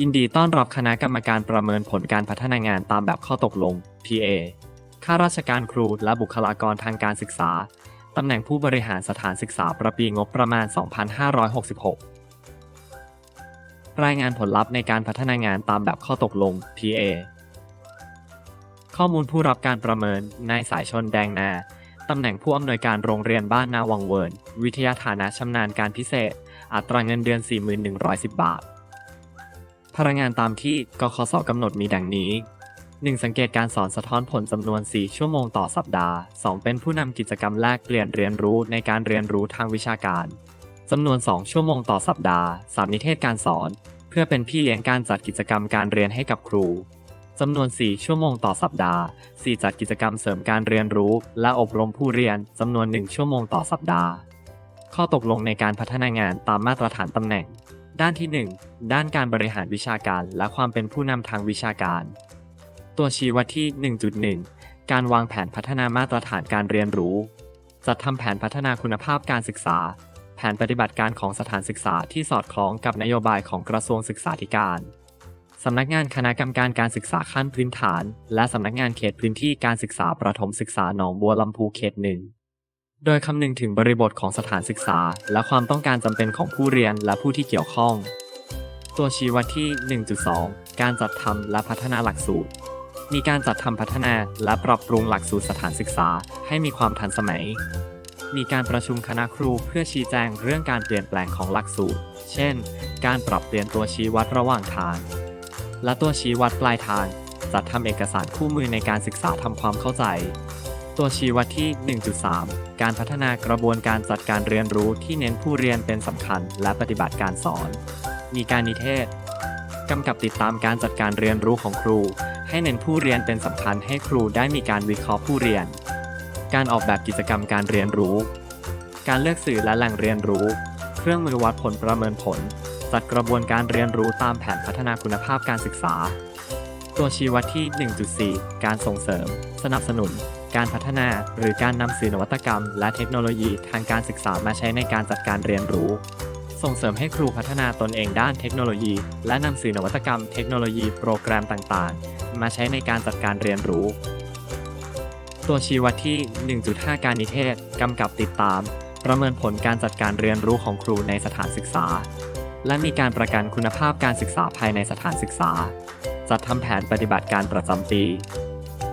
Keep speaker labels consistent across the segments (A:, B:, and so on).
A: ยินดีต้อนรับคณะกรรมการประเมินผลการพัฒนางานตามแบบข้อตกลง PA ข้าราชการครูและบุคลากรทางการศึกษา ตำแหน่งผู้บริหารสถานศึกษาประปีงบประมาณ 2566 รายงานผลลัพธ์ในการพัฒนางานตามแบบข้อตกลง PA ข้อมูลผู้รับการประเมิน นายสายชนแดงนา ตำแหน่งผู้อำนวยการโรงเรียนบ้านนาวังเวิร์น วิทยาฐานะชำนาญการพิเศษ อัตราเงินเดือน 4110 บาท พนักงานตามที่กคสกำหนดมีดังนี้ 1. สังเกตการสอนสะท้อนผลจำนวน 4 ชั่วโมงต่อสัปดาห์ 2. เป็นผู้นำกิจกรรมแลกเปลี่ยนเรียนรู้ในการเรียนรู้ทางวิชาการจำนวน 2 ชั่วโมงต่อสัปดาห์ 3. นิเทศการสอน เพื่อเป็นพี่เลี้ยงการจัดกิจกรรมการเรียนให้กับครูจำนวน 4 ชั่วโมงต่อสัปดาห์ 4. จัดกิจกรรมเสริมการเรียนรู้ และอบรมผู้เรียนจำนวน 1 ชั่วโมงต่อสัปดาห์ ข้อตกลงในการพัฒนางานตามมาตรฐานตำแหน่ง ด้านที่ 1 ด้านการบริหารวิชาการและความเป็นผู้นำทางวิชาการ ตัวชี้วัดที่ 1.1 การวางแผนพัฒนามาตรฐานการเรียนรู้ จัดทำแผนพัฒนาคุณภาพการศึกษา แผนปฏิบัติการของสถานศึกษาที่สอดคล้องกับนโยบายของกระทรวงศึกษาธิการสำนักงานคณะกรรมการการศึกษาขั้นพื้นฐาน และสำนักงานเขตพื้นที่การศึกษาประถมศึกษาหนองบัวลำพูเขตหนึ่ง โดยคำนึงถึงบริบทของสถานศึกษา และความต้องการจำเป็นของผู้เรียนและผู้ที่เกี่ยวข้อง ตัวชี้วัดที่ 1.2 การจัดทำและพัฒนาหลักสูตร มีการจัดทำพัฒนาและปรับปรุงหลักสูตรสถานศึกษา ให้มีความทันสมัย มีการประชุมคณะครูเพื่อชี้แจงเรื่องการเปลี่ยนแปลงของหลักสูตร เช่น การปรับเปลี่ยนตัวชี้วัดระหว่างทาง และตัวชี้วัดปลายทาง จัดทำเอกสารคู่มือในการศึกษาทำความเข้าใจ ตัวชี้วัดที่ 1.3 การพัฒนากระบวนการจัดการเรียนรู้ที่เน้นผู้เรียนเป็นสำคัญ และปฏิบัติการสอน มีการนิเทศกำกับติดตามการจัดการเรียนรู้ของครู ให้เน้นผู้เรียนเป็นสำคัญให้ครูได้มีการวิเคราะห์ผู้เรียน การออกแบบกิจกรรมการเรียนรู้ การเลือกสื่อและแหล่งเรียนรู้ เครื่องมือวัดผลประเมินผล จัดกระบวนการเรียนรู้ตามแผนพัฒนาคุณภาพการศึกษา ตัวชี้วัดที่ 1.4 การส่งเสริม สนับสนุน การพัฒนา หรือการนำสื่อนวัตกรรม และเทคโนโลยีทางการศึกษามาใช้ในการจัดการเรียนรู้ ส่งเสริมให้ครูพัฒนาตนเองด้านเทคโนโลยี และนำสื่อนวัตกรรม เทคโนโลยีโปรแกรมต่างๆ มาใช้ในการจัดการเรียนรู้ ตัวชี้วัดที่ 1.5 การนิเทศกำกับติดตาม ประเมินผลการจัดการเรียนรู้ของครูในสถานศึกษา และมีการประกันคุณภาพการศึกษาภายในสถานศึกษา จัดทำแผนปฏิบัติการประจำปี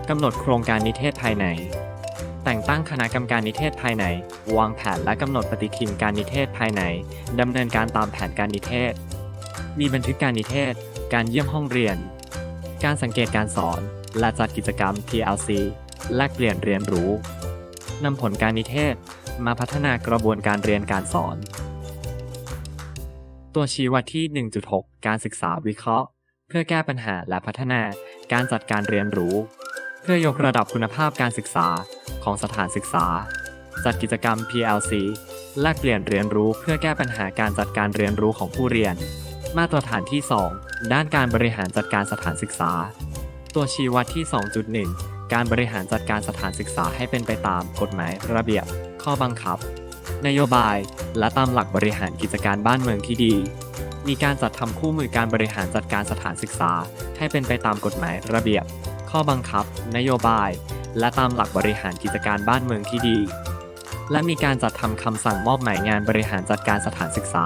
A: กำหนดโครงการนิเทศภายใน แต่งตั้งคณะกรรมการนิเทศภายใน วางแผนและกำหนดปฏิทินการนิเทศภายในดำเนินการตามแผนการนิเทศ มีบันทึกการนิเทศ การเยี่ยมห้องเรียน การสังเกตการสอน และจัดกิจกรรม PLC แลกเปลี่ยนเรียนรู้นำผลการนิเทศมาพัฒนากระบวนการเรียนการสอน ตัวชี้วัดที่ 1.6 การศึกษาวิเคราะห์ เพื่อแก้ปัญหาและพัฒนาการจัดการเรียนรู้ เพื่อยกระดับคุณภาพการศึกษาของสถานศึกษา จัดกิจกรรม PLC แลกเปลี่ยนเรียนรู้เพื่อแก้ปัญหาการจัดการเรียนรู้ของผู้เรียน มาตรฐานที่ 2 ด้านการบริหารจัดการสถานศึกษา ตัวชี้วัดที่ 2.1 การบริหารจัดการสถานศึกษาให้เป็นไปตามกฎหมายระเบียบ ข้อบังคับ นโยบาย และตามหลักบริหารกิจการบ้านเมืองที่ดี มีการจัดทำคู่มือการบริหารจัดการสถานศึกษา ให้เป็นไปตามกฎหมายระเบียบ ข้อบังคับ นโยบาย และตามหลักบริหารกิจการบ้านเมืองที่ดี และมีการจัดทำคำสั่งมอบหมายงานบริหารจัดการสถานศึกษา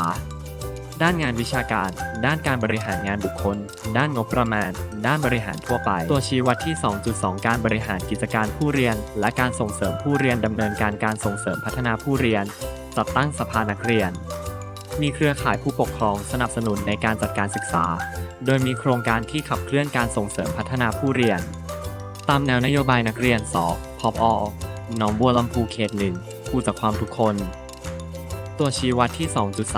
A: ด้านงานวิชาการ ด้านการบริหารงานบุคคล ด้านงบประมาณ ด้านบริหารทั่วไป ตัวชี้วัดที่ 2.2 การบริหารกิจการผู้เรียน และการส่งเสริมผู้เรียนดำเนินการการส่งเสริมพัฒนาผู้เรียน จัดตั้งสภานักเรียน มีเครือข่ายผู้ปกครองสนับสนุนในการจัดการศึกษา โดยมีโครงการที่ขับเคลื่อนการส่งเสริมพัฒนาผู้เรียน ตามแนวนโยบายนักเรียนสอบพอบอหนองบัวลำพูเขตหนึ่งผู้จากความทุกคน ตัวชี้วัดที่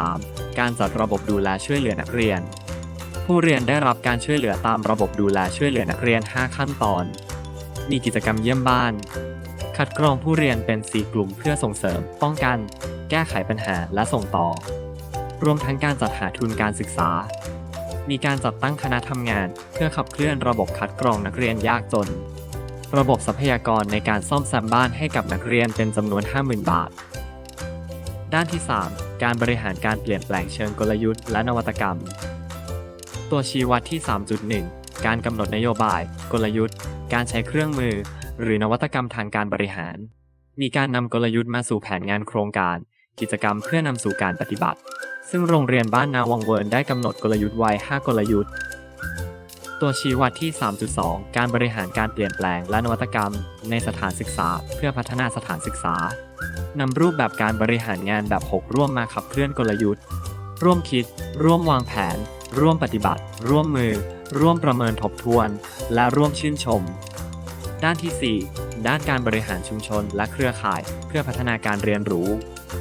A: 2.3 การจัดระบบดูแลช่วยเหลือนักเรียน ผู้เรียนได้รับการช่วยเหลือตามระบบดูแลช่วยเหลือนักเรียน 5 ขั้นตอน มีกิจกรรมเยี่ยมบ้าน คัดกรองผู้เรียนเป็น 4 กลุ่มเพื่อส่งเสริม ป้องกัน แก้ไขปัญหาและส่งต่อ รวมทั้งการจัดหาทุนการศึกษา มีการจัดตั้งคณะทำงานเพื่อขับเคลื่อนระบบคัดกรองนักเรียนยากจน ระบบทรัพยากรในการซ่อมแซมบ้านให้กับนักเรียนเป็นจำนวน 50,000 บาท ด้านที่ 3 การบริหารการเปลี่ยนแปลงเชิงกลยุทธ์และนวัตกรรม ตัวชี้วัดที่ 3.1 การกำหนดนโยบาย กลยุทธ์ การใช้เครื่องมือ หรือนวัตกรรมทางการบริหาร มีการนำกลยุทธ์มาสู่แผนงานโครงการ กิจกรรมเพื่อนำสู่การปฏิบัติ ซึ่งโรงเรียนบ้านนาวังเวิร์นได้กำหนดกลยุทธ์ไว้ 5 กลยุทธ์ ตัวชี้วัดที่ 3.2 การบริหารการเปลี่ยนแปลงและนวัตกรรม ในสถานศึกษา เพื่อพัฒนาสถานศึกษานำรูปแบบการบริหารงานแบบ 6 ร่วมมาขับเคลื่อนกลยุทธ์ ร่วมคิด ร่วมวางแผน ร่วมปฏิบัติ ร่วมมือ ร่วมประเมินทบทวน และร่วมชื่นชม ด้านที่ 4 ด้านการบริหารชุมชนและเครือข่าย เพื่อพัฒนาการเรียนรู้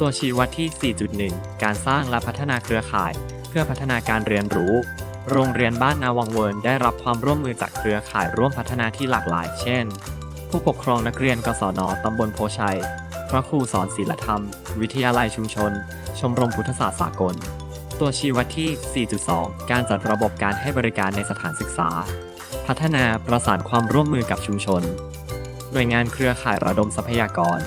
A: ตัวชี้วัดที่ 4.1 การสร้างและพัฒนาเครือข่าย เพื่อพัฒนาการเรียนรู้ โรงเรียนบ้านนาวังเวิร์นได้รับความร่วมมือจากเครือข่ายร่วมพัฒนาที่หลากหลาย เช่น ผู้ปกครองนักเรียนกศนตำบลโพชัย พระครูสอนศิลธรรม วิทยาลัยชุมชน ชมรมพุทธศาสตร์สากล ตัวชี้วัดที่ 4.2 การจัดระบบการให้บริการในสถานศึกษา พัฒนาประสานความร่วมมือกับชุมชน หน่วยงานเครือข่ายระดมทรัพยากร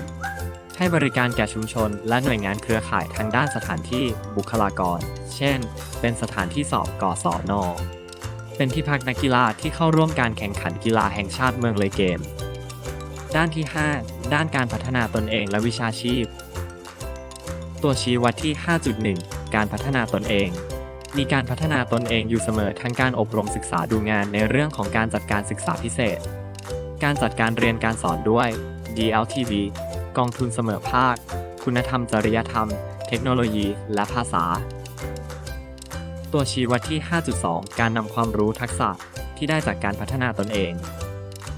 A: ให้บริการแก่ชุมชน และหน่วยงานเครือข่ายทางด้านสถานที่บุคลากร เช่น เป็นสถานที่สอบกศนเป็นที่พักนักกีฬาที่เข้าร่วมการแข่งขันกีฬาแห่งชาติเมืองเลยเกม ด้านที่ 5 ด้านการพัฒนาตนเองและวิชาชีพ ตัวชี้วัดที่ 5.1 การพัฒนาตนเอง มีการพัฒนาตนเองอยู่เสมอทั้งการอบรมศึกษาดูงานในเรื่องของการจัดการศึกษาพิเศษ การจัดการเรียนการสอนด้วย DLTV กองทุนเสมอภาค คุณธรรมจริยธรรม เทคโนโลยี และภาษา ตัวชี้วัดที่ 5.2 การนำความรู้ทักษะที่ได้จากการพัฒนาตนเอง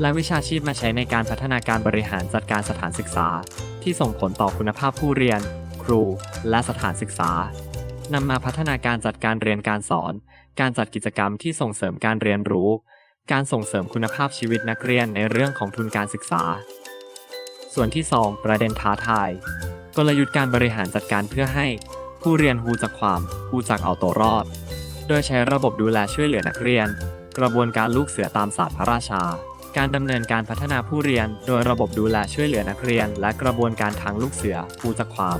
A: และวิชาชีพมาใช้ในการพัฒนาการบริหารจัดการสถานศึกษา ที่ส่งผลต่อคุณภาพผู้เรียน ครู และสถานศึกษานำมาพัฒนาการจัดการเรียนการสอน การจัดกิจกรรมที่ส่งเสริมการเรียนรู้ การส่งเสริมคุณภาพชีวิตนักเรียนในเรื่องของทุนการศึกษา ส่วนที่ 2 ประเด็นท้าทาย กลยุทธ์การบริหารจัดการเพื่อให้ผู้เรียนฮูจากความฮูจากเอาตัวรอด โดยใช้ระบบดูแลช่วยเหลือนักเรียน กระบวนการลูกเสือตามศาสตร์พระราชา การดำเนินการพัฒนาผู้เรียน โดยระบบดูแลช่วยเหลือนักเรียน และกระบวนการทางลูกเสือฮูจากความ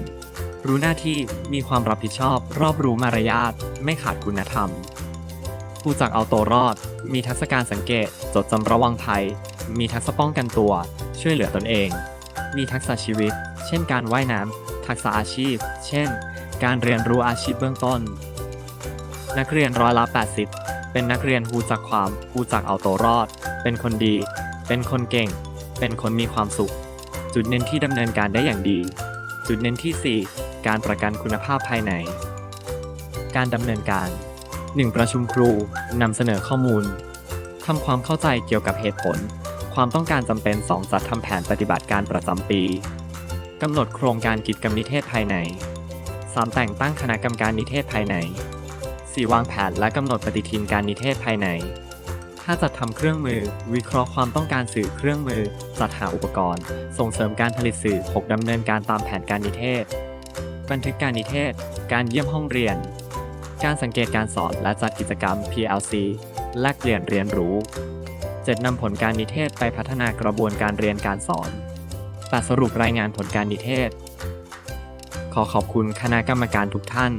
A: รู้หน้าที่มีความรับผิดชอบ รอบรู้มารยาทไม่ขาดคุณธรรมผู้จักเอาตัวรอด มีทักษะการสังเกต จดจำระวังภัย มีทักษะป้องกันตัว ช่วยเหลือตนเอง มีทักษะชีวิต เช่นการว่ายน้ำ ทักษะอาชีพ เช่น การเรียนรู้อาชีพเบื้องต้น นักเรียนร้อยละ 80 เป็นนักเรียนฮูจักความฮูจักเอาตัวรอด เป็นคนดี เป็นคนเก่ง เป็นคนมีความสุข จุดเน้นที่ดำเนินการได้อย่างดี จุดเน้นที่ 4 การประกันคุณภาพภายใน การดำเนินการ 1. ประชุมครูนำเสนอข้อมูลทำความเข้าใจเกี่ยวกับเหตุผล ความต้องการจำเป็น 2 จัดทำแผนปฏิบัติการประจำปีกำหนดโครงการกิจกรรมนิเทศภายใน 3. แต่งตั้งคณะกรรมการนิเทศภายใน 4. วางแผนและกำหนดปฏิทินการนิเทศภายใน 5. จัดทำเครื่องมือ วิเคราะห์ความต้องการสื่อเครื่องมือ จัดหาอุปกรณ์ ส่งเสริมการผลิตสื่อ 6. ดำเนินการตามแผนการนิเทศ บันทึกการนิเทศ การเยี่ยมห้องเรียน การสังเกตการสอนและจัดกิจกรรม PLC แลกเปลี่ยนเรียนรู้ 7. นำผลการนิเทศไปพัฒนากระบวนการเรียนการสอน 8. สรุปรายงานผลการนิเทศ ขอขอบคุณคณะกรรมการทุกท่าน